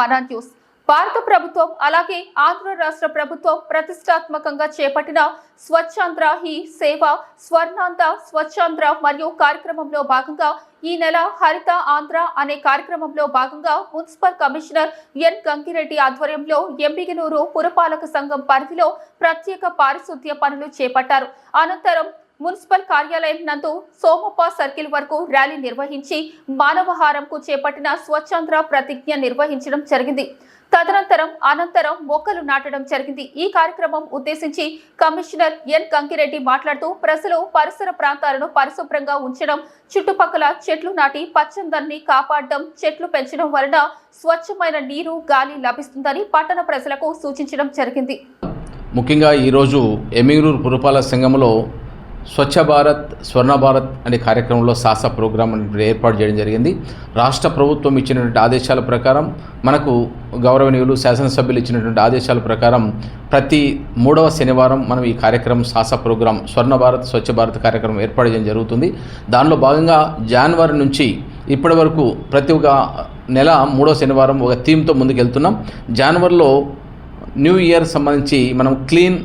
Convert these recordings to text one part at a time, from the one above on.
మన న్యూస్. భారత ప్రభుత్వం అలాగే ఆంధ్ర రాష్ట్ర ప్రభుత్వం ప్రతిష్టాత్మకంగా చేపట్టిన స్వచ్ఛాంధ్ర హీ సేవ స్వర్ణాంధ్ర స్వచ్ఛాంధ్ర మరియు కార్యక్రమంలో భాగంగా ఈ నెల హరిత ఆంధ్ర అనే కార్యక్రమంలో భాగంగా మున్సిపల్ కమిషనర్ ఎన్ గంగిరెడ్డి ఆధ్వర్యంలో ఎంబిగనూరు పురపాలక సంఘం పరిధిలో ప్రత్యేక పారిశుద్ధ్య పనులు చేపట్టారు. అనంతరం మున్సిపల్ కార్యాలయం నందు సోమప్ప సర్కిల్ వరకు ర్యాలీ నిర్వహించి మానవహారంకు చేపట్టిన స్వచ్ఛంద్ర ప్రతిజ్ఞ నిర్వహించడం జరిగింది. తదనంతరం అనంతరం మొక్కలు నాటడం జరిగింది. ఈ కార్యక్రమం ఉద్దేశించి కమిషనర్ ఎన్. కంకిరెడ్డి మాట్లాడుతూ ప్రజలు పరిసర ప్రాంతాలను పరిశుభ్రంగా ఉంచడం చుట్టుపక్కల చెట్లు నాటి పచ్చందరిని కాపాడడం చెట్లు పెంచడం వలన స్వచ్ఛమైన నీరు గాలి లభిస్తుందని పట్టణ ప్రజలకు సూచించడం జరిగింది. ముఖ్యంగా ఈరోజు ఎమింగనూరు పురపాలక సంఘంలో స్వచ్ఛ భారత్ స్వర్ణ భారత్ అనే కార్యక్రమంలో సాహస ప్రోగ్రాం ఏర్పాటు చేయడం జరిగింది. రాష్ట్ర ప్రభుత్వం ఇచ్చినటువంటి ఆదేశాల ప్రకారం మనకు గౌరవనీయులు శాసనసభ్యులు ఇచ్చినటువంటి ఆదేశాల ప్రకారం ప్రతి మూడవ శనివారం మనం ఈ కార్యక్రమం సాహస ప్రోగ్రాం స్వర్ణ భారత్ స్వచ్ఛ భారత్ కార్యక్రమం ఏర్పాటు చేయడం జరుగుతుంది. దానిలో భాగంగా జనవరి నుంచి ఇప్పటి వరకు ప్రతి ఒక్క నెల మూడో శనివారం ఒక థీమ్తో ముందుకెళ్తున్నాం. జనవరిలో న్యూ ఇయర్ సంబంధించి మనం క్లీన్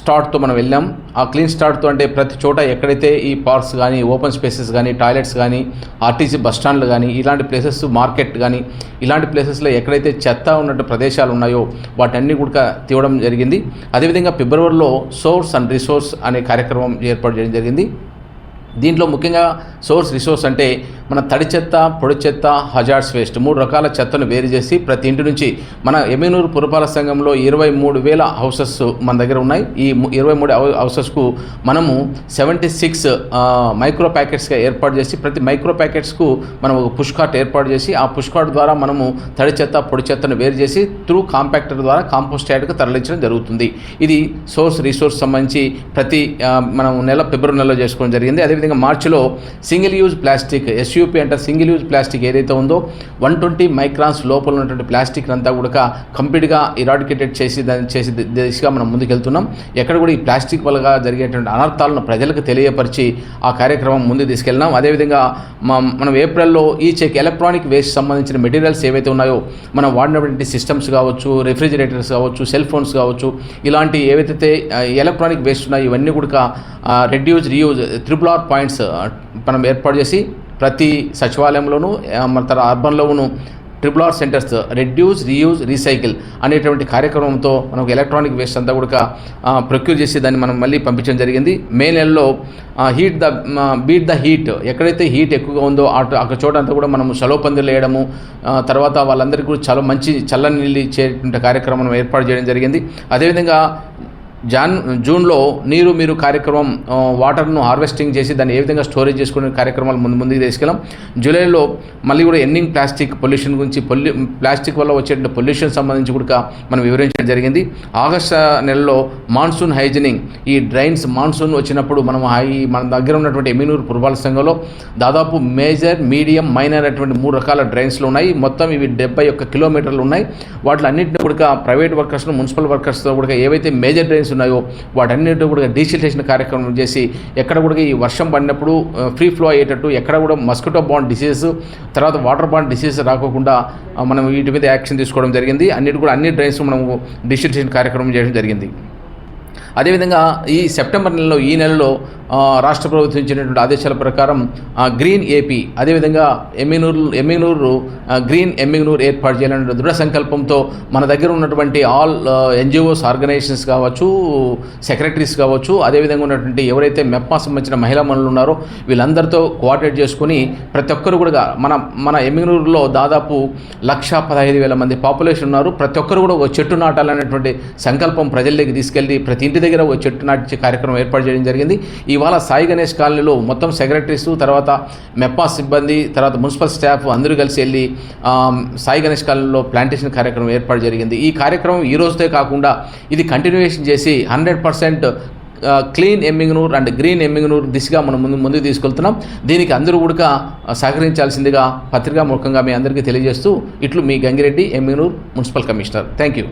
స్టార్ట్తో మనం వెళ్ళాం. ఆ క్లీన్ స్టార్ట్తో అంటే ప్రతి చోట ఎక్కడైతే ఈ పార్క్స్ కానీ ఓపెన్ స్పేసెస్ కానీ టాయిలెట్స్ కానీ ఆర్టీసీ బస్ స్టాండ్లు కానీ ఇలాంటి ప్లేసెస్ మార్కెట్ కానీ ఇలాంటి ప్లేసెస్లో ఎక్కడైతే చెత్త ఉన్నట్టు ప్రదేశాలు ఉన్నాయో వాటన్ని కూడా తీయడం జరిగింది. అదేవిధంగా ఫిబ్రవరిలో సోర్స్ అండ్ రిసోర్స్ అనే కార్యక్రమం ఏర్పాటు చేయడం జరిగింది. దీంట్లో ముఖ్యంగా సోర్స్ రిసోర్స్ అంటే మన తడి చెత్త పొడి చెత్త హజార్డ్స్ వేస్ట్ మూడు రకాల చెత్తను వేరు చేసి ప్రతి ఇంటి నుంచి మన ఎమ్మెనూరు పురపాలక సంఘంలో ఇరవై మూడు వేల హౌసెస్ మన దగ్గర ఉన్నాయి. ఈ ఇరవై మూడు హౌసెస్కు మనము సెవెంటీ సిక్స్ మైక్రో ప్యాకెట్స్గా ఏర్పాటు చేసి ప్రతి మైక్రో ప్యాకెట్స్కు మనం ఒక పుష్ కార్ట్ ఏర్పాటు చేసి ఆ పుష్ కార్ట్ ద్వారా మనము తడి చెత్త పొడి చెత్తను వేరు చేసి త్రూ కాంపాక్టర్ ద్వారా కాంపోస్ట్ యార్డ్కి తరలించడం జరుగుతుంది. ఇది సోర్స్ రీసోర్స్ సంబంధించి ప్రతి మనం నెల ఫిబ్రవరి నెలలో చేసుకోవడం జరిగింది. అదేవిధంగా మార్చిలో single use plastic S SUP అంటే సింగిల్ యూజ్ ప్లాస్టిక్ ఏదైతే ఉందో వన్ ట్వంటీ మైక్రాన్స్ లోపల ఉన్నటువంటి ప్లాస్టిక్ అంతా కూడా కంప్లీట్గా ఇరాడికేటెడ్ చేసి దాన్ని చేసి దిశగా మనం ముందుకెళ్తున్నాం. ఎక్కడ కూడా ఈ ప్లాస్టిక్ వల్ల జరిగేటువంటి అనర్థాలను ప్రజలకు తెలియపరిచి ఆ కార్యక్రమం ముందు తీసుకెళ్ళినాం అదేవిధంగా మనం ఏప్రిల్లో ఈ చెక్ ఎలక్ట్రానిక్ వేస్ట్ సంబంధించిన మెటీరియల్స్ ఏవైతే ఉన్నాయో మనం వాడినటువంటి సిస్టమ్స్ కావచ్చు రెఫ్రిజిరేటర్స్ కావచ్చు సెల్ ఫోన్స్ కావచ్చు ఇలాంటి ఏవైతే ఎలక్ట్రానిక్ వేస్ట్ ఉన్నాయో ఇవన్నీ కూడా reduce reuse triple R points మనం ఏర్పాటు చేసి ప్రతి సచివాలయంలోనూ మన తర్వాత అర్బన్లోనూ triple R centres reduce reuse recycle అనేటువంటి కార్యక్రమంతో మనకు ఎలక్ట్రానిక్ వేస్ట్ అంతా కూడా ప్రొక్యూర్ చేసి దాన్ని మనం మళ్ళీ పంపించడం జరిగింది. మే నెలలో heat the beat the heat ఎక్కడైతే హీట్ ఎక్కువగా ఉందో అటు అక్కడ చోట అంతా కూడా మనం సెలవు పందిర్లు వేయడము తర్వాత వాళ్ళందరికీ కూడా చాలా మంచి చల్లని నీళ్ళు ఇచ్చేటువంటి కార్యక్రమం ఏర్పాటు చేయడం జరిగింది. అదేవిధంగా జాన్ జూన్లో నీరు మీరు కార్యక్రమం వాటర్ను హార్వెస్టింగ్ చేసి దాన్ని ఏ విధంగా స్టోరేజ్ చేసుకునే కార్యక్రమాలు ముందు ముందుకు తీసుకెళ్ళాం. జూలైలో మళ్ళీ కూడా ఎండింగ్ ప్లాస్టిక్ పొల్యూషన్ గురించి పొల్యూ ప్లాస్టిక్ వల్ల వచ్చే పొల్యూషన్ సంబంధించి కూడా మనం వివరించడం జరిగింది. ఆగస్టు నెలలో మాన్సూన్ హైజనింగ్ ఈ డ్రైన్స్ మాన్సూన్ వచ్చినప్పుడు మనం హై మన దగ్గర ఉన్నటువంటి ఎమినూరు పురపాల సంఘంలో దాదాపు మేజర్ మీడియం మైనర్ అటువంటి మూడు రకాల డ్రైన్స్లు ఉన్నాయి. మొత్తం ఇవి డెబ్బై ఒక్క కిలోమీటర్లు ఉన్నాయి. వాటిలో అన్నింటినీ కూడా ప్రైవేట్ వర్కర్స్ మున్సిపల్ వర్కర్స్తో కూడా ఏవైతే మేజర్ డ్రైన్స్ ఉన్నాయో వాటన్నిటి కూడా డీసిల్టేషన్ కార్యక్రమం చేసి ఎక్కడ కూడా ఈ వర్షం పడినప్పుడు ఫ్రీ ఫ్లో అయ్యేటట్టు ఎక్కడ కూడా మస్కిటో బాండ్ డిసీజ్ తర్వాత వాటర్ బాండ్ డిసీజ్ రాకోకుండా మనం వీటి మీద యాక్షన్ తీసుకోవడం జరిగింది. అన్నిటి కూడా అన్ని డ్రైన్స్ మనము డిజిటేషన్ కార్యక్రమం చేయడం జరిగింది. అదేవిధంగా ఈ సెప్టెంబర్ నెలలో ఈ నెలలో రాష్ట్ర ప్రభుత్వం ఇచ్చినటువంటి ఆదేశాల ప్రకారం గ్రీన్ ఏపీ అదేవిధంగా ఎమ్మినూరు ఎమ్మినూరు గ్రీన్ ఎమ్మినూరు ఏర్పాటు చేయాలనే దృఢ సంకల్పంతో మన దగ్గర ఉన్నటువంటి ఆల్ ఎన్జిఓస్ ఆర్గనైజేషన్స్ కావచ్చు సెక్రటరీస్ కావచ్చు అదేవిధంగా ఉన్నటువంటి ఎవరైతే మెప్పా సంబంధించిన మహిళా మనులు ఉన్నారో వీళ్ళందరితో కోఆర్డినేట్ చేసుకుని ప్రతి ఒక్కరు కూడా మన మన ఎమ్మినూరులో దాదాపు లక్ష పదహైదు వేల మంది పాపులేషన్ ఉన్నారు. ప్రతి ఒక్కరు కూడా ఒక చెట్టు నాటాలనేటువంటి సంకల్పం ప్రజల్లోకి తీసుకెళ్ళి ప్రతి ఇంటి దగ్గర ఒక చెట్టు నాటించే కార్యక్రమం ఏర్పాటు చేయడం జరిగింది. ఇవాళ సాయి గణేష్ కాలనీలో మొత్తం సెక్రటరీస్ తర్వాత మెప్పా సిబ్బంది తర్వాత మున్సిపల్ స్టాఫ్ అందరూ కలిసి వెళ్ళి సాయి గణేష్ కాలనీలో ప్లాంటేషన్ కార్యక్రమం ఏర్పాటు జరిగింది. ఈ కార్యక్రమం ఈ రోజుతో కాకుండా ఇది కంటిన్యూషన్ చేసి hundred percent clean Emmiganur and green Emmiganur దిశగా మనం ముందు ముందుకు తీసుకెళ్తున్నాం. దీనికి అందరూ కూడా సహకరించాల్సిందిగా పత్రికా ముఖంగా మీ అందరికీ తెలియజేస్తూ ఇట్లు మీ Gangireddy Emmiganur municipal commissioner. Thank you